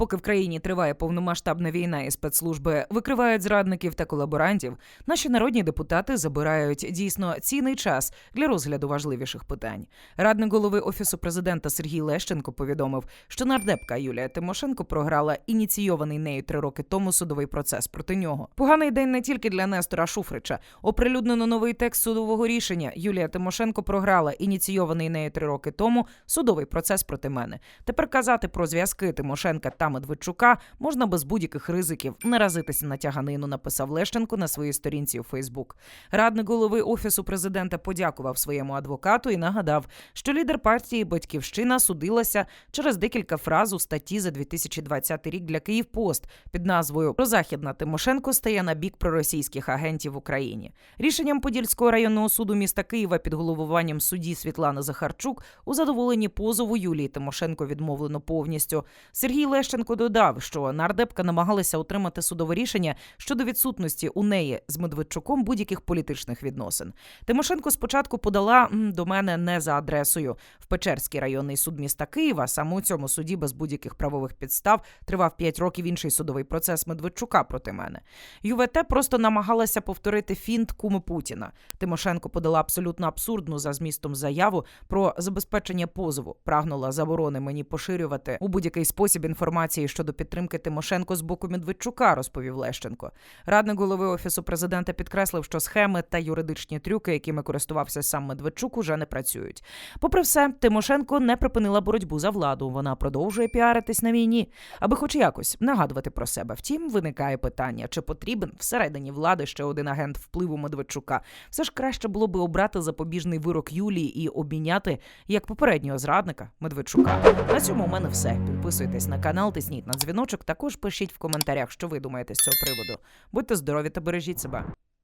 Поки в країні триває повномасштабна війна і спецслужби викривають зрадників та колаборантів, наші народні депутати забирають дійсно цінний час для розгляду важливіших питань. Радник голови офісу президента Сергій Лещенко повідомив, що нардепка Юлія Тимошенко програла ініційований нею три роки тому судовий процес проти нього. Поганий день не тільки для Нестора Шуфрича. Оприлюднено новий текст судового рішення. Юлія Тимошенко програла ініційований нею три роки тому судовий процес проти мене. Тепер казати про зв'язки Тимошенка та Медведчука можна без будь-яких ризиків наразитися на тяганину, написав Лещенко на своїй сторінці у Фейсбук. Радник голови офісу президента подякував своєму адвокату і нагадав, що лідер партії Батьківщина судилася через декілька фраз у статті за 2020 рік для Київпост під назвою Прозахідна Тимошенко стає на бік проросійських агентів в Україні. Рішенням Подільського районного суду міста Києва під головуванням судді Світлани Захарчук у задоволенні позову Юлії Тимошенко відмовлено повністю. Сергій Лещенко додав, що нардепка намагалася отримати судове рішення щодо відсутності у неї з Медведчуком будь-яких політичних відносин. Тимошенко спочатку подала до мене не за адресою в Печерський районний суд міста Києва. Саме у цьому суді без будь-яких правових підстав тривав 5 років інший судовий процес Медведчука проти мене. ЮВТ просто намагалася повторити фінт куми Путіна. Тимошенко подала абсолютно абсурдну за змістом заяву про забезпечення позову. Прагнула заборони мені поширювати у будь-який спосіб інформації щодо підтримки Тимошенко з боку Медведчука, розповів Лещенко. Радник голови офісу президента підкреслив, що схеми та юридичні трюки, якими користувався сам Медведчук, уже не працюють. Попри все, Тимошенко не припинила боротьбу за владу. Вона продовжує піаритись на війні, аби хоч якось нагадувати про себе. Втім, виникає питання, чи потрібен всередині влади ще один агент впливу Медведчука. Все ж краще було би обрати запобіжний вирок Юлії і обміняти як попереднього зрадника Медведчука. На цьому у мене все. Підписуйтесь на канал, тисніть на дзвіночок. Також пишіть в коментарях, що ви думаєте з цього приводу. Будьте здорові та бережіть себе.